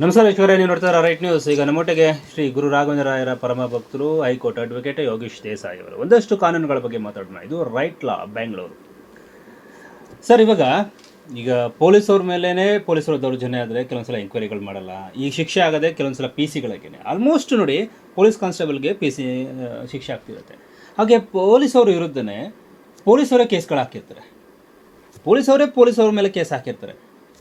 ನಮಸ್ಕಾರ ವೀಕ್ಷಕರೇ, ನೀವು ನೋಡ್ತಾ ರೈಟ್ ನ್ಯೂಸ್. ಈಗ ನಮ್ಮೊಟ್ಟಿಗೆ ಶ್ರೀ ಗುರು ರಾಘವೇಂದ್ರರಾಯರ ಪರಮ ಭಕ್ತರು ಹೈಕೋರ್ಟ್ ಅಡ್ವೊಕೇಟ್ ಯೋಗೀಶ್ ದೇಸಾಯಿ ಅವರು. ಒಂದಷ್ಟು ಕಾನೂನುಗಳ ಬಗ್ಗೆ ಮಾತಾಡೋಣ. ಇದು ರೈಟ್ ಲಾ, ಬೆಂಗಳೂರು. ಸರ್, ಇವಾಗ ಈಗ ಪೊಲೀಸವ್ರ ಮೇಲೇ ಪೊಲೀಸರು ದೌರ್ಜನ್ಯ ಆದರೆ ಕೆಲವೊಂದ್ಸಲ ಎಂಕ್ವೈರಿಗಳು ಮಾಡಲ್ಲ. ಈ ಶಿಕ್ಷೆ ಆಗದೆ ಕೆಲವೊಂದ್ಸಲ ಪಿ ಸಿಗಳಿಗೇನೆ ಆಲ್ಮೋಸ್ಟ್ ನೋಡಿ, ಪೊಲೀಸ್ ಕಾನ್ಸ್ಟೇಬಲ್ಗೆ ಪಿ ಸಿ ಶಿಕ್ಷೆ ಆಗ್ತಿರುತ್ತೆ. ಹಾಗೆ ಪೊಲೀಸವ್ರ ವಿರುದ್ಧನೇ ಪೊಲೀಸವರೇ ಕೇಸ್ಗಳು ಹಾಕಿರ್ತಾರೆ. ಪೊಲೀಸವರೇ ಪೊಲೀಸವ್ರ ಮೇಲೆ ಕೇಸ್ ಹಾಕಿರ್ತಾರೆ.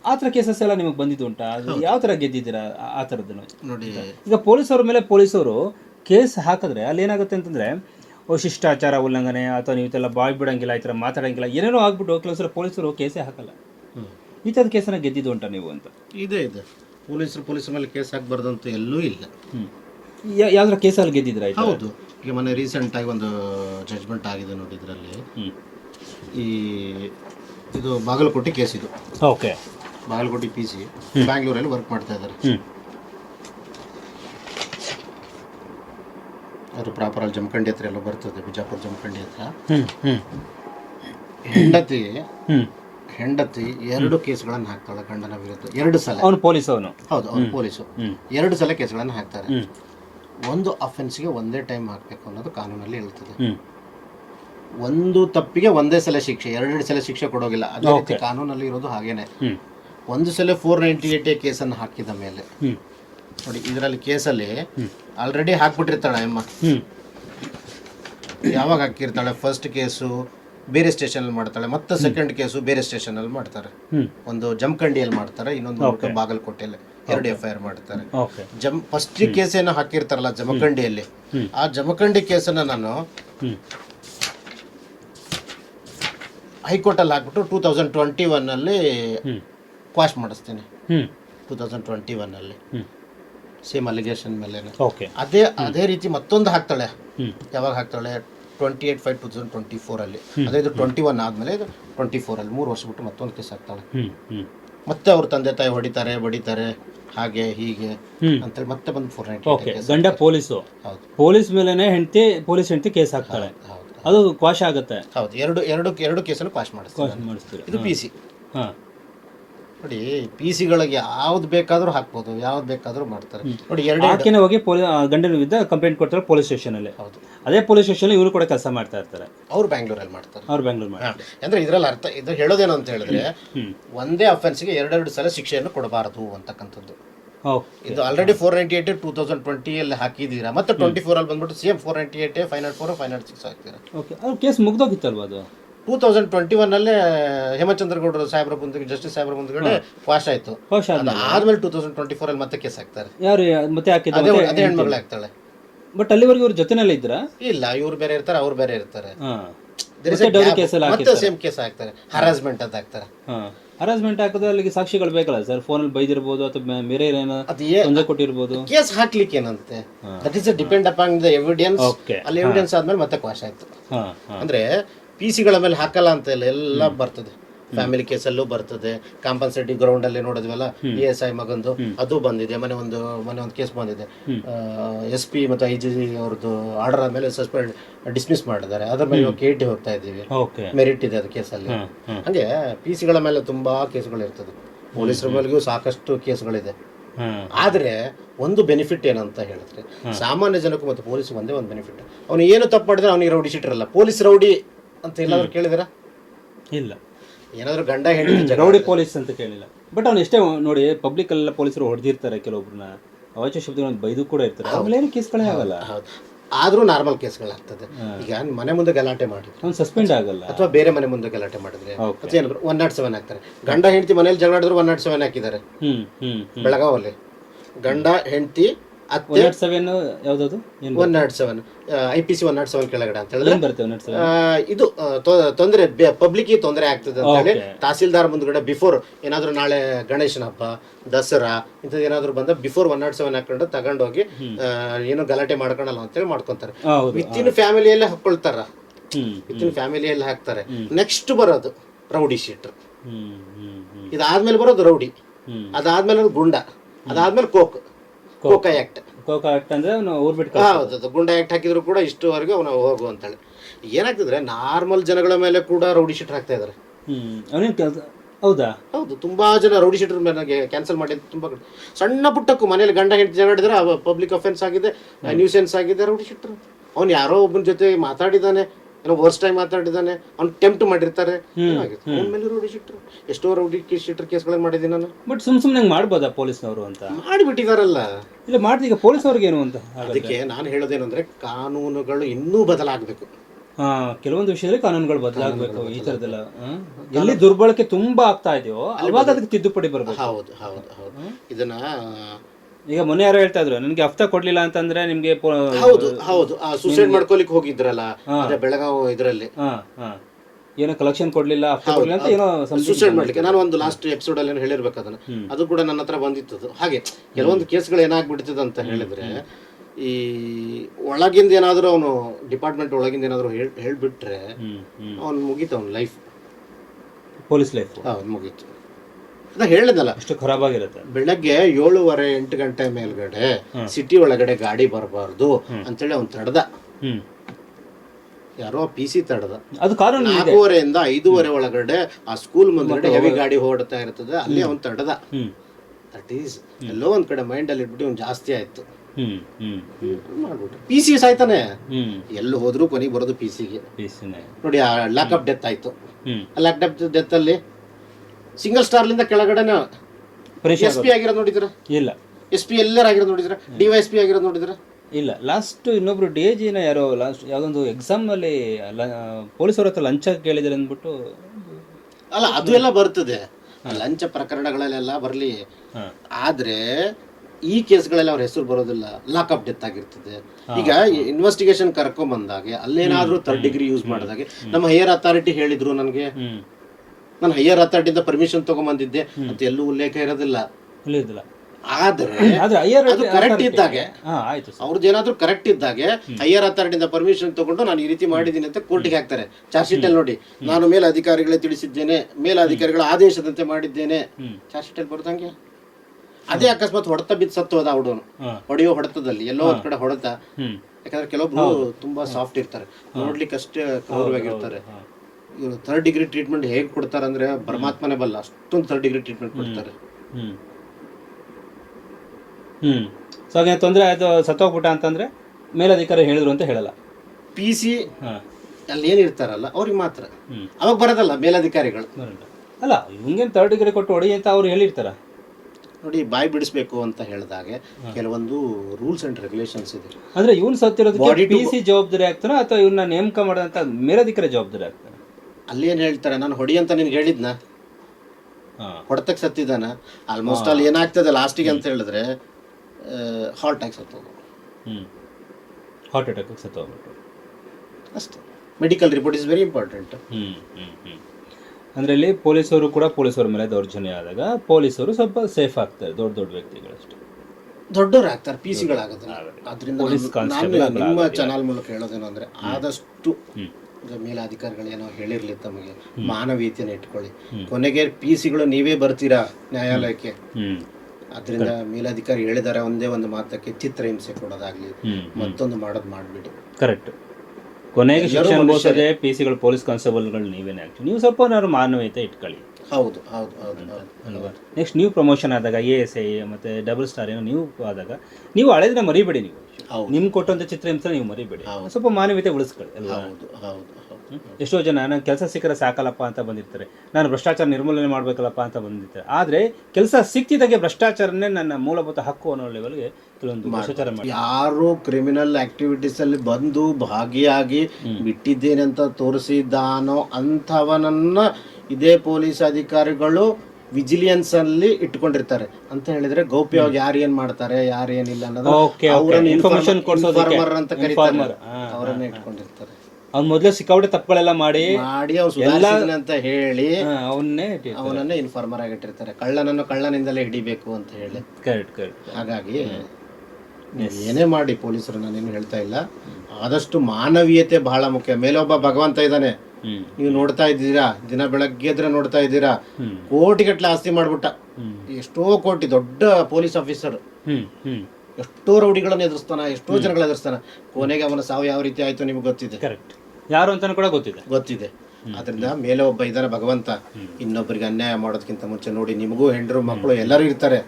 ಆ ಥರ ಕೇಸಸ್ ಎಲ್ಲ ನಿಮಗೆ ಬಂದಿದ್ದು ಉಂಟಾ? ಅದು ಯಾವ ಥರ ಗೆದ್ದಿದ್ದೀರಾ ಆ- ಆ ಥರದ್ದು ನೋಡಿ. ಈಗ ಪೊಲೀಸವ್ರ ಮೇಲೆ ಪೊಲೀಸವರು ಕೇಸ್ ಹಾಕಿದ್ರೆ ಅಲ್ಲಿ ಏನಾಗುತ್ತೆ ಅಂತಂದ್ರೆ ಓ ಶಿಷ್ಟಾಚಾರ ಉಲ್ಲಂಘನೆ ಅಥವಾ ನೀವು ಇದೆಲ್ಲ ಬಾಯ್ ಬಿಡಂಗಿಲ್ಲ ಈ ಥರ ಮಾತಾಡಂಗಿಲ್ಲ ಏನೇನೋ ಆಗ್ಬಿಟ್ಟು ಕೆಲವೊಂದ್ಸಲ ಪೊಲೀಸರು ಕೇಸೇ ಹಾಕಲ್ಲ. ಈ ಥರದ ಕೇಸನ್ನ ಗೆದ್ದಿದ್ದು ಉಂಟಾ ನೀವು ಅಂತ? ಇದೆ ಇದೆ. ಪೊಲೀಸರು ಪೊಲೀಸರ ಮೇಲೆ ಕೇಸ್ ಹಾಕಬಾರ್ದಂತ ಅಂತ ಎಲ್ಲೂ ಇಲ್ಲ. ಹ್ಞೂ ಯಾವ್ದಾರ ಕೇಸಲ್ಲಿ ಗೆದ್ದಿದ್ರ ಆಯ್ತು ಹೌದು. ಈಗ ಮೊನ್ನೆ ರೀಸೆಂಟಾಗಿ ಒಂದು ಜಡ್ಜ್ಮೆಂಟ್ ಆಗಿದೆ ನೋಡಿದ್ರಲ್ಲಿ ಈ ಇದು ಬಾಗಲಕೋಟೆ ಕೇಸ್ ಇದು. ಓಕೆ ಬಾಗಲಕೋಟೆ ಪಿ ಸಿ ಬ್ಯಾಂಗ್ಳೂರಲ್ಲಿ ವರ್ಕ್ ಮಾಡ್ತಾ ಇದ್ದಾರೆ. ಅವರು ಅದು ಪ್ರಾಪರ್ ಅಲ್ಲಿ ಜಮಖಂಡಿ ಹತ್ರ ಎಲ್ಲ ಬರ್ತದೆ ಬಿಜಾಪುರ ಜಮಖಂಡಿ ಹತ್ರ. ಹೆಂಡತಿ ಹೆಂಡತಿ ಎರಡು ಕೇಸ್ಗಳನ್ನು ಹಾಕ್ತಾಳೆ ಗಂಡನ ವಿರುದ್ಧ. ಎರಡು ಸಲ. ಅವನು ಪೊಲೀಸ್ ಅವನು. ಹೌದು ಅವನು ಪೊಲೀಸು. ಎರಡು ಸಲ ಕೇಸ್ಗಳನ್ನು ಹಾಕ್ತಾರೆ. ಒಂದು ಅಫೆನ್ಸ್ಗೆ ಒಂದೇ ಟೈಮ್ ಹಾಕಬೇಕು ಅನ್ನೋದು ಕಾನೂನಲ್ಲಿ ಹೇಳ್ತದೆ. ಒಂದು ತಪ್ಪಿಗೆ ಒಂದೇ ಸಲ ಶಿಕ್ಷೆ ಎರಡೆರಡು ಸಲ ಶಿಕ್ಷೆ ಕೊಡೋಗಿಲ್ಲ. ಅದೇ ರೀತಿ ಕಾನೂನಲ್ಲಿ ಇರೋದು ಹಾಗೇನೆ. ಒಂದು ಸಲ ಫೋರ್ ನೈಂಟಿ ಏಟ್ ಕೇಸನ್ನು ಹಾಕಿದ ಮೇಲೆ ನೋಡಿ ಇದರಲ್ಲಿ ಕೇಸಲ್ಲಿ ಆಲ್ರೆಡಿ ಹಾಕ್ಬಿಟ್ಟಿರ್ತಾಳೆ ಅಮ್ಮ. ಯಾವಾಗ ಹಾಕಿರ್ತಾಳೆ? ಫಸ್ಟ್ ಕೇಸು ಬೇರೆ ಸ್ಟೇಷನಲ್ಲಿ ಮಾಡ್ತಾಳೆ ಮತ್ತೆ ಸೆಕೆಂಡ್ ಕೇಸು ಬೇರೆ ಸ್ಟೇಷನಲ್ಲಿ ಮಾಡ್ತಾರೆ. ಒಂದು ಜಮಖಂಡಿಯಲ್ಲಿ ಮಾಡ್ತಾರೆ ಇನ್ನೊಂದು ಬಾಗಲಕೋಟೆಯಲ್ಲಿ ಎರಡು ಎಫ್ ಐ ಆರ್ ಮಾಡ್ತಾರೆ. ಜಮ್ ಫಸ್ಟ್ ಕೇಸ್ ಏನೋ ಹಾಕಿರ್ತಾರಲ್ಲ ಜಮಖಂಡಿಯಲ್ಲಿ ಆ ಜಮಖಂಡಿ ಕೇಸನ್ನ ನಾನು ಹೈಕೋರ್ಟ್ ಹೈಕೋರ್ಟಲ್ಲಿ ಹಾಕ್ಬಿಟ್ಟು ಟೂ ತೌಸಂಡ್ ಟ್ವೆಂಟಿ ಒನ್ನಲ್ಲಿ ಹ್ಞೂ ಕ್ವಾಶ್ ಮಾಡಿಸ್ತೀನಿ. ಟೂ ತೌಸಂಡ್ ಟ್ವೆಂಟಿ ಒನ್ನಲ್ಲಿ ಸೇಮ್ ಅಲಿಗೇಷನ್ ಮೇಲೆ ಓಕೆ ಅದೇ ಅದೇ ರೀತಿ ಮತ್ತೊಂದು ಹಾಕ್ತಾಳೆ. ಯಾವಾಗ ಹಾಕ್ತಾಳೆ? Twenty eight five two thousand twenty ಫೋರಲ್ಲಿ ಅದೇ ಇದು ಟ್ವೆಂಟಿ ಒನ್ ಆದಮೇಲೆ ಇದು ಟ್ವೆಂಟಿ ಫೋರಲ್ಲಿ ಮೂರು ವರ್ಷ ಬಿಟ್ಟು ಮತ್ತೊಂದು ಕೇಸ್ ಹಾಕ್ತಾಳೆ. ಮತ್ತೆ ಅವ್ರ ತಂದೆ ತಾಯಿ ಹೊಡಿತಾರೆ ಬಡಿತಾರೆ ಹಾಗೆ ಹೀಗೆ. ಅಂತೇಳಿ ಮತ್ತೆ ಬಂದು ಫೋರ್ ಓಕೆ ಗಂಡ ಪೊಲೀಸು. ಹೌದು. ಪೊಲೀಸ್ ಮೇಲೇ ಹೆಂಡತಿ ಪೊಲೀಸ್ ಹೆಂಡತಿ ಕೇಸ್ ಹಾಕ್ತಾಳೆ. ಅದು ಕ್ವಾಶ್ ಆಗುತ್ತೆ. ಹೌದು. ಎರಡು ಎರಡು ಎರಡು ಕೇಸನ್ನು ಕ್ವಾಶ್ ಮಾಡಿಸ್ತಾರೆ? ಇದು ಪಿ ಸಿ ಹಾಂ. ನೋಡಿ ಪಿ ಸಿಗಳಿಗೆ ಯಾವ್ದು ಬೇಕಾದ್ರೂ ಹಾಕ್ಬೋದು ಯಾವ್ದು ಬೇಕಾದ್ರೂ ಮಾಡ್ತಾರೆ. ನೋಡಿ ಎರಡು ಆಕೆನೇ ಹೋಗಿ ಪೊಲೀ ಗಂಡನ ವಿರುದ್ಧ ಕಂಪ್ಲೇಂಟ್ ಕೊಡ್ತಾರೆ ಪೊಲೀಸ್ ಸ್ಟೇಷನಲ್ಲಿ ಹೌದು. ಅದೇ ಪೊಲೀಸ್ ಸ್ಟೇಷನ್ ಇವರು ಕೂಡ ಕೆಲಸ ಮಾಡ್ತಾ ಇರ್ತಾರೆ. ಅವ್ರು ಬ್ಯಾಂಗ್ಳೂರಲ್ಲಿ ಮಾಡ್ತಾರೆ. ಅವ್ರು ಬ್ಯಾಂಗ್ಳೂರ್ ಮಾಡ್ತಾರೆ. ಅಂದ್ರೆ ಇದ್ರಲ್ಲಿ ಅರ್ಥ ಇದು ಹೇಳೋದೇನು ಅಂತ ಹೇಳಿದ್ರೆ. ಒಂದೇ ಅಫೆನ್ಸ್ಗೆ ಎರಡೆರಡು ಸಲ ಶಿಕ್ಷೆಯನ್ನು ಕೊಡಬಾರದು ಅಂತಕ್ಕಂಥದ್ದು. ಇದು already four ninety eight two thousand ಟ್ವೆಂಟಿಯಲ್ಲಿ ಹಾಕಿದ್ದೀರಾ? ಮತ್ತೆ ಟ್ವೆಂಟಿ ಫೋರಲ್ಲಿ ಬಂದ್ಬಿಟ್ಟು same four ninety eight five not four five not six ಹಾಕ್ತೀರಾ? ಓಕೆ. ಅದು ಕೇಸ್ ಮುಗ್ದೋಗಿತ್ತಲ್ವಾ ಅದು? ಟೂ ತೌಸಂಡ್ ಟ್ವೆಂಟಿ ಒನ್ನಲ್ಲೇ ಹೇಮಚಂದ್ರ ಗೌಡರು ಸಾಹೇಬ್ರ ಮುಂದೆ ಜಸ್ಟಿಸ್ ಸಾಹೇಬರ ಮುಂದ್ಗಡೆ ವಾಶ್ ಆಯ್ತು. ಕ್ವಾಶ್ ಆದ ಆದ್ಮೇಲೆ. ಟೂ ತೌಸಂಡ್ ಟ್ವೆಂಟಿ ಫೋರಲ್ಲಿ ಮತ್ತೆ ಕೇಸ್ ಹಾಕ್ತಾರೆ. ಯಾರು ಮತ್ತೆ ಹಾಕಿದ್ರು ಅದೇ ಅದೇ ಹೆಣ್ಮಗಳು ಹಾಕ್ತಾಳೆ ಬಟ್ ಅಲ್ಲಿವರೆಗೆ ಇವ್ರ ಜೊತೆನಲ್ಲೇ ಇದ್ರಾ ಇಲ್ಲ ಇವ್ರು ಬೇರೆ ಇರ್ತಾರೆ ಅವ್ರು ಬೇರೆ ಇರ್ತಾರೆ. ಹಾಂ. There is a ಮತ್ತೆ ಡೌರಿ gap. ಕೇಸಲ್ಲಿ ಮತ್ತೆ ಸೇಮ್ ಕೇಸ್ ಹಾಕ್ತಾರೆ. ಹರಾಸ್ಮೆಂಟ್ ಅಂತ ಹಾಕ್ತಾರೆ. ಹಾಂ. ಹರಾಸ್ಮೆಂಟ್ ಹಾಕಿದ್ರೆ ಅಲ್ಲಿಗೆ ಸಾಕ್ಷಿಗಳು ಬೇಕಲ್ಲ ಸರ್? ಫೋನಲ್ಲಿ ಬೈದಿರ್ಬೋದು ಅಥವಾ ಬೇರೆ ಏನೋ ಅದು ಏ ತೊಂದರೆ ಕೊಟ್ಟಿರ್ಬೋದು? ಕೇಸ್ ಹಾಕ್ಲಿಕ್ಕೆ ಏನಂತೆ? That is depend upon the evidence ಅಲ್ಲಿ ಎವಿಡೆನ್ಸ್ ಆದ್ಮೇಲೆ ಮತ್ತೆ ಕ್ವಾಶ್ ಆಯ್ತು. ಹಾಂ ಹಾಂ. ಅಂದ್ರೆ ಪಿ ಸಿಗಳ ಮೇಲೆ ಹಾಕಲ್ಲ ಅಂತ ಇಲ್ಲ ಎಲ್ಲ ಬರ್ತದೆ. ಫ್ಯಾಮಿಲಿ ಕೇಸಲ್ಲೂ ಬರ್ತದೆ. ಕಾಂಪಲ್ಸರಿ ಗ್ರೌಂಡ್ ಅಲ್ಲಿ ನೋಡಿದ್ವಲ್ಲ ಇ ಎಸ್ ಐ ಮಗಂದು ಅದು ಬಂದಿದೆ ಮನೆ ಒಂದು ಮನೆ ಒಂದು ಕೇಸ್ ಬಂದಿದೆ. ಎಸ್ ಪಿ ಮತ್ತು ಐ ಜಿ ಅವ್ರದ್ದು ಆರ್ಡರ್ ಆದ್ಮೇಲೆ ಸಸ್ಪೆಂಡ್ ಡಿಸ್ಮಿಸ್ ಮಾಡಿದ್ದಾರೆ. ಅದ್ರ ಮೇಲೆ ಕೆ ಟಿ ಹೋಗ್ತಾ ಇದ್ದೀವಿ. ಮೆರಿಟ್ ಇದೆ ಅದು ಕೇಸಲ್ಲಿ ಹಂಗೆ ಪಿ ಸಿಗಳ ಮೇಲೆ ತುಂಬಾ ಕೇಸ್ಗಳು ಇರ್ತದೆ. ಪೊಲೀಸರ ಮೇಲೆಗೂ ಸಾಕಷ್ಟು ಕೇಸ್ಗಳಿದೆ ಆದರೆ ಒಂದು ಬೆನಿಫಿಟ್ ಏನಂತ ಹೇಳಿದ್ರೆ ಸಾಮಾನ್ಯ ಜನಕ್ಕೂ ಮತ್ತು ಪೊಲೀಸ್ ಒಂದೇ ಒಂದು ಬೆನಿಫಿಟ್ ಅವನು ಏನು ತಪ್ಪು ಮಾಡಿದ್ರೆ ಅವನಿಗೆ ರೌಡಿ ಸಿಟ್ಟಿರಲ್ಲ ಪೊಲೀಸ್ ರೌಡಿ ಅಂತ ಎಲ್ಲಾದ್ರೂ ಕೇಳಿದಿರ? ಇಲ್ಲ. ಏನಾದರೂ ಗಂಡ ಹೆಂಡತಿ ರೌಡಿ ಪೊಲೀಸ್ ಅಂತ ಕೇಳಿಲ್ಲ. ಬಟ್ ಅವ್ನು ಎಷ್ಟೇ ನೋಡಿ ಪಬ್ಲಿಕ್ ಎಲ್ಲ ಪೊಲೀಸರು ಹೊಡೆದಿರ್ತಾರೆ ಕೆಲವೊಬ್ರನ್ನ. ಅವಾಚ್ಯ ಒಂದು ಬೈದು ಕೂಡ ಇರ್ತಾರೆ. ಆಮೇಲೆ ಏನು ಕೇಸ್ಗಳೇ ಆಗಲ್ಲ. ಆದರೂ ನಾರ್ಮಲ್ ಕೇಸ್ಗಳಾಗ್ತದೆ ಈಗ ಮನೆ ಮುಂದೆ ಗಲಾಟೆ ಮಾಡಿದ್ರು. ಅವ್ನು ಸಸ್ಪೆಂಡ್ ಆಗಲ್ಲ. ಅಥವಾ ಬೇರೆ ಮನೆ ಮುಂದೆ ಗಲಾಟೆ ಮಾಡಿದ್ರೆ. ಮತ್ತೆ ಏನಾದ್ರು ಒನ್ ನಾಟ್ ಸೆವೆನ್ ಹಾಕ್ತಾರೆ. ಗಂಡ ಹೆಂಡತಿ ಮನೇಲಿ ಜಗಳ ಆಡಿದ್ರು ಒನ್ ನಾಟ್ ಸೆವೆನ್ ಹಾಕಿದ್ದಾರೆ. ಬೆಳಗಾವಲ್ಲಿ ಗಂಡ ಹೆಂಡತಿ ಒನ್ ನಾಟ್ ಸೆವೆನ್ ಯಾವ್ದದು? ಏನು one not seven. I P C one not seven ಕೆಳಗಡೆ ಅಂತ ಹೇಳಿದ್ರೆ ಇದು ತೊಂದರೆ ಪಬ್ಲಿಕ್ ತೊಂದರೆ ಆಗ್ತದೆ ಅಂತ ಹೇಳಿ ತಹಸೀಲ್ದಾರ್ ಮುಂದ್ಗಡೆ ಬಿಫೋರ್ ಏನಾದ್ರು ನಾಳೆ ಗಣೇಶನ ಹಬ್ಬ ದಸರಾ ಇಂಥದ್ದು ಏನಾದ್ರು ಬಂದ ಬಿಫೋರ್ ಒನ್ ನಾಟ್ ಸೆವೆನ್ ಹಾಕೊಂಡು ತಗೊಂಡೋಗಿ ಏನು ಗಲಾಟೆ ಮಾಡ್ಕೊಳಲ್ಲ ಅಂತೇಳಿ ಮಾಡ್ಕೊಂತಾರೆ. ಹೌದು. ವಿತ್ತಿನ ಫ್ಯಾಮಿಲಿಯಲ್ಲೇ ಹಾಕೊಳ್ತಾರ ವಿತ್ತಿನ ಫ್ಯಾಮಿಲಿಯಲ್ಲಿ ಹಾಕ್ತಾರೆ. ನೆಕ್ಸ್ಟ್ ಬರೋದು ರೌಡಿ ಶೀಟ್ ಇದಾದ್ಮೇಲೆ ಬರೋದು ರೌಡಿ. ಅದಾದ್ಮೇಲೆ ಅದು ಗುಂಡ. ಅದಾದ್ಮೇಲೆ COCA. COCA act COCA act ಅಂದ್ರೆ ಅವನು ಊರ್ ಬಿಟ್ಟು ಹೌದು ಗುಂಡ ಆಕ್ಟ್ ಹಾಕಿದ್ರು ಕೂಡ ಇಷ್ಟುವರೆಗೂ ಅವನು ಹೋಗು ಅಂತೇಳಿ. ಏನಾಗ್ತಿದ್ರೆ ನಾರ್ಮಲ್ ಜನಗಳ ಮೇಲೆ ಕೂಡ ರೌಡಿ ಶೀಟರ್ ಹಾಕ್ತಾ ಇದಾರೆ. ಹೌದಾ? ಹೌದು ತುಂಬಾ ಜನ ರೌಡಿ ಶೀಟರ್ ಮೇಲೆ ಕ್ಯಾನ್ಸಲ್ ಮಾಡಿ ತುಂಬಾ ಕಡೆ. ಸಣ್ಣ ಪುಟ್ಟಕ್ಕೂ ಮನೇಲಿ ಗಂಡ ಹೆಂಡತಿ ಜಗಳಿದ್ರೆ ಪಬ್ಲಿಕ್ ಅಫೆನ್ಸ್ ಆಗಿದೆ ನ್ಯೂಸೆನ್ಸ್ ಆಗಿದೆ ರೌಡಿ ಶೀಟರ್ ಅವ್ನು ಯಾರೋ ಒಬ್ಬನ ಜೊತೆ ಮಾತಾಡಿದಾನೆ ಏನೋ ವರ್ಸ್ಟ್ ಟೈಮ್ ಮಾತಾಡಿದಾನೆ ಅವ್ನು ಟೆಂಪ್ಟ್ ಮಾಡಿರ್ತಾರೆ. ಮೇಲೆ ರೌಡಿ ಶೀಟರ್ ಎಷ್ಟೋ ರೌಡಿ ಶೀಟರ್ ಕೇಸ್ಗಳನ್ನ ಮಾಡಿದ್ದೀನಿ ನಾನು. ಬಟ್ ಸುಮ್ ಸುಮ್ಮನೆ ಮಾಡ್ಬೋದಾ ಪೊಲೀಸ್ನವರು ಅಂತ? ಮಾಡಿಬಿಟ್ಟಿದಾರಲ್ಲ. ಇಲ್ಲ ಮಾಡ್ತೀಗ ಈಗ ಪೊಲೀಸ್ನವ್ರಿಗೆ ಏನು ಅಂತ ಅದಕ್ಕೆ ನಾನು ಹೇಳೋದೇನಂದ್ರೆ ಕಾನೂನುಗಳು ಇನ್ನೂ ಬದಲಾಗಬೇಕು. ಕೆಲವೊಂದು ವಿಷಯದಲ್ಲಿ ಕಾನೂನುಗಳು ಬದಲಾಗಬೇಕು ಈ ತರದೆಲ್ಲ? ಎಲ್ಲಿ ದುರ್ಬಳಕೆ ತುಂಬಾ ಆಗ್ತಾ ಇದೆಯೋ ಅವಾಗ ಅದಕ್ಕೆ ತಿದ್ದುಪಡಿ ಬರ್ಬೇಕು. ಹೌದು ಹೌದು ಹೌದು. ಇದನ್ನ ಈಗ ಮೊನ್ನೆ ಯಾರೋ ಹೇಳ್ತಾ ಇದ್ರು ನನಗೆ ಹಫ್ತಾ ಕೊಡ್ಲಿಲ್ಲ ಅಂತಂದ್ರೆ ನಿಮ್ಗೆ ಪೊ- ಹೌದು ಹೌದು. ಸುಸೈಡ್ ಮಾಡ್ಕೊಲಿಕ್ಕೆ ಹೋಗಿದ್ರಲ್ಲ ಅದೇ ಬೆಳಗಾವ್ ಇದರಲ್ಲಿ. ಏನೋ ಕಲೆಕ್ಷನ್ ಕೊಡ್ಲಿಲ್ಲ ಹಫ್ತಾ ಕೊಡ್ಲಿಲ್ಲ ಅಂತ ಏನೋ something ಸೂಸೈಡ್ ಮಾಡ್ಲಿಕ್ಕೆ. ನಾನು ಒಂದು ಲಾಸ್ಟ್ ಎಪಿಸೋಡ್ ಅಲ್ಲಿ ಹೇಳಿರ್ಬೇಕು ಅದನ್ನ. ಅದು ಕೂಡ ನನ್ನ ಹತ್ರ ಬಂದಿತ್ತು ಅದು. ಹಾಗೆ ಕೆಲವೊಂದು ಕೇಸ್ಗಳು ಏನಾಗ್ಬಿಡ್ತದೆ ಅಂತ ಹೇಳಿದ್ರೆ ಈ ಒಳಗಿಂದ ಏನಾದ್ರೂ ಅವನು ಡಿಪಾರ್ಟ್ಮೆಂಟ್ ಒಳಗಿಂದ ಏನಾದರೂ ಹೇಳ್ ಹೇಳ್ಬಿಟ್ರೆ ಹ್ಮ್ ಹ್ಮ್. ಅವ್ನು ಮುಗೀತು ಅವ್ನ ಲೈಫ್ ಪೊಲೀಸ್ ಲೈಫ್ ಅವ್ನು ಮುಗೀತು. ಅದ ಹೇಳಿದಲ್ಲ ಅಷ್ಟು ಖರಾಬ್ ಆಗಿರುತ್ತೆ ಬೆಳಗ್ಗೆ ಏಳುವರೆ ಎಂಟು ಗಂಟೆ ಮೇಲ್ಗಡೆ ಸಿಟಿ ಒಳಗಡೆ ಗಾಡಿ ಬರಬಾರ್ದು ಅಂತೇಳಿ ಅವ್ನು ತಡೆದ. ಯಾರೋ ಪಿ ಸಿ ತಡೆದ. ಅದು ಇದೆ ನಾಲ್ಕೂವರೆಯಿಂದ ಐದೂವರೆ ಒಳಗಡೆ ಆ ಸ್ಕೂಲ್ ಮುಂದ್ಗಡೆ ಹೆವಿ ಗಾಡಿ ಓಡ್ತಾ ಇರ್ತದೆ ಅಲ್ಲಿ ಅವ್ನು ತಡೆದ. ದಟ್ ಈಸ್ ಎಲ್ಲೋ ಒಂದ್ ಕಡೆ ಮೈಂಡ್ ಅಲ್ಲಿ ಇಟ್ಬಿಟ್ಟು ಅವ್ನು ಜಾಸ್ತಿ ಆಯ್ತು. ಮಾಡ್ಬಿಟ್ಟು ಪಿ ಸಿ ಸಾಯ್ತಾನೆ. ಎಲ್ಲಿ ಹೋದ್ರು ಕೊನೆಗೆ ಬರೋದು ಪಿ ಸಿಗೆ ನೋಡಿ ಆ ಆಫ್ ಡೆತ್ ಆಯ್ತು. ಲ್ಯಾಕ್ ಆಫ್ ಡೆತ್ ಅಲ್ಲಿ ಸಿಂಗಲ್ ಸ್ಟಾರ್ಲಿಂದ ಕೆಳಗಡೆನ ಪರೀಕ್ಷೆ ಎಸ್ ಪಿ ಆಗಿರೋದು ನೋಡಿದ್ರ ಇಲ್ಲ. ಎಸ್ ಪಿ ಎಲ್ಲರ ಆಗಿರೋದು ನೋಡಿದ್ರ ಡಿ ವೈ ಎಸ್ ಪಿ ಆಗಿರೋದು ನೋಡಿದ್ರ ಇಲ್ಲ. ಲಾಸ್ಟ್ ಇನ್ನೊಬ್ರು ಡಿ ಜಿನ ಯಾರೋ ಲಾಸ್ಟ್ ಯಾವುದೊಂದು ಎಕ್ಸಾಮ್ ಅಲ್ಲಿ ಪೊಲೀಸರ ಹತ್ರ ಲಂಚ ಕೇಳಿದ್ರೆ ಅಂದ್ಬಿಟ್ಟು ಅಲ್ಲ ಅದು ಎಲ್ಲ ಬರ್ತದೆ. ಲಂಚ ಪ್ರಕರಣಗಳಲ್ಲೆಲ್ಲ ಬರಲಿ. ಆದ್ರೆ ಈ ಕೇಸ್ಗಳಲ್ಲಿ ಅವ್ರ ಹೆಸರು ಬರೋದಿಲ್ಲ. ಲಾಕಪ್ ಡೆತ್ ಆಗಿರ್ತದೆ. ಈಗ ಇನ್ವೆಸ್ಟಿಗೇಷನ್ ಕರ್ಕೊಂಡ್ ಬಂದಾಗೆ ಅಲ್ಲೇನಾದ್ರೂ ಥರ್ಡ್ ಡಿಗ್ರಿ ಯೂಸ್ ಮಾಡಿದಾಗೆ ನಮ್ಮ ಹೈಯರ್ ಅಥಾರಿಟಿ ಹೇಳಿದ್ರು ನನಗೆ. ನಾನು ಹೈಯರ್ ಅಥಾರಿಟಿಯಿಂದ ಪರ್ಮಿಷನ್ ತಗೊಂಬಂದಿದ್ದೆ. ಅಂತ ಎಲ್ಲೂ ಉಲ್ಲೇಖ ಇರೋದಿಲ್ಲ. ಇದಿಲ್ಲ ಆದ್ರೆ ಆದ್ರೆ ಅಯ್ಯರ್ ಅದು ಕರೆಕ್ಟ್ ಇದ್ದಾಗೆ. ಹಾ ಆಯ್ತು ಸರ್. ಅವ್ರದ್ದು ಏನಾದ್ರೂ ಕರೆಕ್ಟ್ ಇದ್ದಾಗೆ ಹೈಯರ್ ಅಥಾರಿಟಿಯಿಂದ ಪರ್ಮಿಷನ್ ತಗೊಂಡು ನಾನು ಈ ರೀತಿ ಮಾಡಿದ್ದೀನಿ ಅಂತ ಕೋರ್ಟಿಗೆ ಹಾಕ್ತಾರೆ. ಚಾರ್ಜ್ ಶೀಟ್ ಅಲ್ಲಿ ನೋಡಿ. ನಾನು ಮೇಲ್ ಅಧಿಕಾರಿಗಳೇ ತಿಳಿಸಿದ್ದೇನೆ ಮೇಲ್ ಅಧಿಕಾರಿಗಳ ಆದೇಶದಂತೆ ಮಾಡಿದ್ದೇನೆ. ಚಾರ್ಜ್ ಶೀಟ್ ಅಲ್ಲಿ ಬರ್ದಂಗೆ? ಅದೇ ಅಕಸ್ಮಾತ್ ಹೊಡೆತ ಬಿದ್ದು ಸತ್ತು ಹೋದ ಹಾ. ಹೊಡೆಯೋ ಹೊಡೆತದಲ್ಲಿ ಎಲ್ಲೋ ಒಂದ್ ಕಡೆ ಹೊಡೆತ. ಯಾಕಂದ್ರೆ ಕೆಲವೊಬ್ರು ತುಂಬಾ ಸಾಫ್ಟ್ ಇರ್ತಾರೆ. ನೋಡ್ಲಿಕ್ಕೆ ಅಷ್ಟೇ ಕ್ರೂರವಾಗಿರ್ತಾರೆ. ಇವರು ಥರ್ಡ್ ಡಿಗ್ರಿ ಟ್ರೀಟ್ಮೆಂಟ್ ಹೇಗೆ ಕೊಡ್ತಾರೆ ಅಂದ್ರೆ ಪರಮಾತ್ಮನೇ ಬಲ್ಲ ಅಷ್ಟೊಂದು ಥರ್ಡ್ ಡಿಗ್ರಿ ಟ್ರೀಟ್ಮೆಂಟ್ ಕೊಡ್ತಾರೆ. ಹ್ಮ್. ಹ್ಮ್. ಸೊ ಹಾಗೆ ತೊಂದರೆ ಆಯ್ತು ಸತ್ತೋಗ್ಬಿಟ್ಟ ಅಂತಂದ್ರೆ ಮೇಲಧಿಕಾರಿ ಹೇಳಿದ್ರು ಅಂತ ಹೇಳಲ್ಲ. ಪಿ ಸಿ ಅಲ್ಲಿ ಅಲ್ಲಿ ಏನಿರ್ತಾರಲ್ಲ ಅವ್ರಿಗೆ ಮಾತ್ರ. ಅವಾಗ ಬರೋದಲ್ಲ ಮೇಲಧಿಕಾರಿಗಳು. ಅಲ್ಲ ಹಿಂಗೇನು ಥರ್ಡ್ ಡಿಗ್ರಿ ಕೊಟ್ಟು ಹೊಡಿ ಅಂತ ಅವ್ರು ಹೇಳಿರ್ತಾರ. ನೋಡಿ ಬಾಯಿ ಬಿಡಿಸ್ಬೇಕು ಅಂತ ಹೇಳಿದಾಗೆ ಕೆಲವೊಂದು ರೂಲ್ಸ್ ಅಂಡ್ ರೆಗ್ಯುಲೇಷನ್ಸ್ ಇದೆ. ಅಂದ್ರೆ ಇವ್ನು ಸತ್ತಿರೋದಕ್ಕೆ ಪಿ ಸಿ ಜವಾಬ್ದಾರಿ ಆಗ್ತಾನ ಅಥವಾ ಇವನ್ನ ನೇಮಕ ಮಾಡೋದಂತ ಮೇಲಧಿಕಾರಿ ಜವಾಬ್ದಾರಿ ಆಗ್ತಾನೆ? ಅಲ್ಲಿ ಏನ್ ಹೇಳ್ತಾರೆ? ನಾನು ಹೊಡಿ ಅಂತ ನಿನ್ಗೆ ಹೇಳಿದ್ನ? ಹೊಡೆತಕ್ಕೆ ಸತ್ತಿದ್ದಾನ? ಆಲ್ಮೋಸ್ಟ್ ಅಲ್ಲಿ ಏನಾಗ್ತದೆ ಲಾಸ್ಟಿಗೆ ಅಂತ ಹೇಳಿದ್ರೆ ಹಾರ್ಟ್ ಅಟ್ಯಾಕ್ ಸತ್ತೋದು ಹ್ಮ್. ಹಾರ್ಟ್ ಅಟ್ಯಾಕ್ ಸತ್ತೋಗ್ಬಿಟ್ಟು. ಅಷ್ಟೇ. Medical report is very important hmm hmm hmm. ಅಂದ್ರೆ ಇಲ್ಲಿ ಪೊಲೀಸರು ಕೂಡ ಪೊಲೀಸರ ಮೇಲೆ ದೌರ್ಜನ್ಯ ಆದಾಗ ಪೊಲೀಸರು ಸ್ವಲ್ಪ ಸೇಫ್ ಆಗ್ತಾರೆ ದೊಡ್ಡ ದೊಡ್ಡ ವ್ಯಕ್ತಿಗಳಷ್ಟು. ದೊಡ್ಡವ್ರು ಆಗ್ತಾರೆ ಪಿ ಸಿಗಳಾಗುತ್ತೆ ಅದರಿಂದ ನಿಮ್ಮ ಚಾನಲ್ ಮೂಲಕ ಹೇಳೋದೇನು ಅಂದರೆ ಆದಷ್ಟು ಮೇಲಾಧಿಕಾರಿಗಳು ಏನೋ ಹೇಳಿರ್ಲಿ ತಮಗೆ. ಮಾನವೀಯತೆಯನ್ನು ಇಟ್ಕೊಳ್ಳಿ. ಕೊನೆಗೆ ಪಿ ಸಿಗಳು ನೀವೇ ಬರ್ತೀರಾ ನ್ಯಾಯಾಲಯಕ್ಕೆ? ಅದರಿಂದ ಮೇಲಾಧಿಕಾರಿ ಹೇಳಿದಾರೆ ಒಂದೇ ಒಂದು ಮಾತಕ್ಕೆ ಚಿತ್ರಹಿಂಸೆ ಕೊಡೋದಾಗ್ಲಿ ಮತ್ತೊಂದು ಮಾಡೋದು ಮಾಡ್ಬಿಡಿ. ಕರೆಕ್ಟ್ ಕೊನೆಗೆ ಶಿಕ್ಷಣ ಪಿ ಸಿಗಳು ಪೊಲೀಸ್ ಕಾನ್ಸ್ಟೇಬಲ್ಗಳು ನೀವೇನೇ ಆಗ್ತೀವಿ ನೀವು ಸ್ವಲ್ಪ ಏನಾದ್ರು ಮಾನವೀಯತೆ ಇಟ್ಕೊಳ್ಳಿ. ಹೌದು ಹೌದು ಹೌದು ಹೌದು. ಅಲ್ವಾ? ನೆಕ್ಸ್ಟ್ ನೀವು ಪ್ರಮೋಷನ್ ಆದಾಗ ಎ ಎಸ್ ಐ ಮತ್ತು ಡಬಲ್ ಸ್ಟಾರ್ ಏನೋ ನೀವು ಆದಾಗ ನೀವು ಹಳೆದ್ರೆ ಮರಿಬೇಡಿ ನೀವು. ಹೌದು. ನಿಮ್ಗೆ ಕೊಟ್ಟಂಥ ಚಿತ್ರಹಿಂಸೆ ನೀವು ಮರಿಬೇಡಿ. ಸ್ವಲ್ಪ ಮಾನವೀಯತೆ ಉಳಿಸ್ಕೊಳ್ಳಿ ಅಲ್ವಾ? ಹೌದು ಹೌದು ಎಷ್ಟೋ ಜನ ನಾನು ಕೆಲಸ ಸಿಕ್ಕರೆ ಸಾಕಲ್ಲಪ್ಪ ಅಂತ ಬಂದಿರ್ತಾರೆ. ನಾನು ಭ್ರಷ್ಟಾಚಾರ ನಿರ್ಮೂಲನೆ ಮಾಡಬೇಕಲ್ಲಪ್ಪ ಅಂತ ಬಂದಿರ್ತಾರೆ. ಆದರೆ ಕೆಲಸ ಸಿಕ್ತಿದ್ದಾಗೆ ಭ್ರಷ್ಟಾಚಾರನೇ ನನ್ನ ಮೂಲಭೂತ ಹಕ್ಕು ಅನ್ನೋ ಲೆವೆಲ್ಗೆ ಕೆಲವೊಂದು ಭ್ರಷ್ಟಾಚಾರ ಮಾಡಿ. ಯಾರು ಕ್ರಿಮಿನಲ್ ಆಕ್ಟಿವಿಟೀಸ್ ಅಲ್ಲಿ ಬಂದು ಭಾಗಿಯಾಗಿ ಬಿಟ್ಟಿದ್ದೇನೆ ಅಂತ ತೋರಿಸಿದ್ದಾನೋ ಅಂಥವನನ್ನ ಇದೇ ಪೊಲೀಸ್ ಅಧಿಕಾರಿಗಳು ವಿಜಿಲಿಯನ್ಸ್ ಅಲ್ಲಿ ಇಟ್ಕೊಂಡಿರ್ತಾರೆ. ಅಂತ ಹೇಳಿದ್ರೆ ಗೌಪ್ಯವಾಗಿ ಯಾರು ಏನ್ ಮಾಡ್ತಾರೆ ಯಾರು ಏನಿಲ್ಲ ಅನ್ನೋದು ಅವರನ್ನು ಇನ್ಫಾರ್ಮರ್ ಅಂತ ಕರೀತಾರೆ. ಅವರನ್ನ ಇಟ್ಕೊಂಡಿರ್ತಾರೆ. ಅವ್ನು ಮೊದಲೇ ಸಿಕ್ಕಾಬಿಟ್ಟೆ ತಪ್ಪುಗಳೆಲ್ಲ ಮಾಡಿ ಮಾಡಿ ಅವ್ರು ಸುಧಾರಿಸಿದನೆ ಅಂತ ಹೇಳಿ ಅವನ್ನೇ ಅವನನ್ನೇ ಇನ್ಫಾರ್ಮರ್ ಆಗಿಟ್ಟಿರ್ತಾರೆ. ಕಳ್ಳನನ್ನು ಕಳ್ಳನಿಂದಲೇ ಹಿಡಿಬೇಕು ಅಂತ ಹೇಳಿ. ಕರೆಕ್ಟ್ ಕರೆಕ್ಟ್ ಹಾಗಾಗಿ ನೀವು ಏನೇ ಮಾಡಿ ಪೊಲೀಸರು ನಾನೇನು ಹೇಳ್ತಾ ಇಲ್ಲ. ಆದಷ್ಟು ಮಾನವೀಯತೆ ಬಹಳ ಮುಖ್ಯ. ಮೇಲೊಬ್ಬ ಭಗವಂತ ಇದ್ದಾನೆ. ನೀವು ನೋಡ್ತಾ ಇದ್ದೀರಾ? ದಿನ ಬೆಳಗ್ಗೆ ಎದ್ರೆ ನೋಡ್ತಾ ಇದ್ದೀರಾ. ಕೋಟಿಗಟ್ಟಲೆ ಆಸ್ತಿ ಮಾಡ್ಬಿಟ್ಟ. ಎಷ್ಟೋ ಕೋಟಿ ದೊಡ್ಡ ಪೊಲೀಸ್ ಆಫೀಸರ್. ಎಷ್ಟೋ ರೌಡಿಗಳನ್ನು ಎದುರಿಸ್ತಾನ ಎಷ್ಟೋ ಜನಗಳು ಎದುರಿಸ್ತಾನ. ಕೊನೆಗೆ ಅವನ ಸಾವು ಯಾವ ರೀತಿ ಆಯ್ತು ನಿಮ್ಗೆ ಗೊತ್ತಿದೆ. ಕರೆಕ್ಟ್ ಯಾರು ಅಂತಾನು ಕೂಡ ಗೊತ್ತಿದೆ. ಗೊತ್ತಿದೆ. ಅದರಿಂದ ಮೇಲೆ ಒಬ್ಬ ಇದ್ದಾರೆ ಭಗವಂತ. ಇನ್ನೊಬ್ಬರಿಗೆ ಅನ್ಯಾಯ ಮಾಡೋದಕ್ಕಿಂತ ಮುಂಚೆ ನೋಡಿ ನಿಮಗೂ ಹೆಂಡರು ಮಕ್ಕಳು ಎಲ್ಲರೂ ಇರ್ತಾರೆ.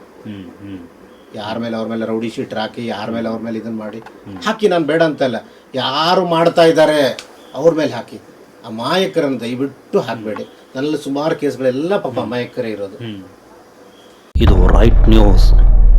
ಯಾರ ಮೇಲೆ ಅವ್ರ ಮೇಲೆ ರೌಡಿ ಶೀಟ್ ಹಾಕಿ ಯಾರ ಮೇಲೆ ಅವ್ರ ಮೇಲೆ ಇದನ್ನ ಮಾಡಿ. ಹಾಕಿ ನಾನು ಬೇಡ ಅಂತ ಅಂತಲ್ಲ ಯಾರು ಮಾಡ್ತಾ ಇದ್ದಾರೆ ಅವ್ರ ಮೇಲೆ ಹಾಕಿ. ಅಮಾಯಕರನ್ನು ದಯವಿಟ್ಟು ಹಾಕಬೇಡಿ. ನನ್ನ ಸುಮಾರು ಕೇಸ್ಗಳೆಲ್ಲ ಪಾಪ ಅಮಾಯಕರೇ ಇರೋದು. ಇದು ರೈಟ್ ನ್ಯೂಸ್.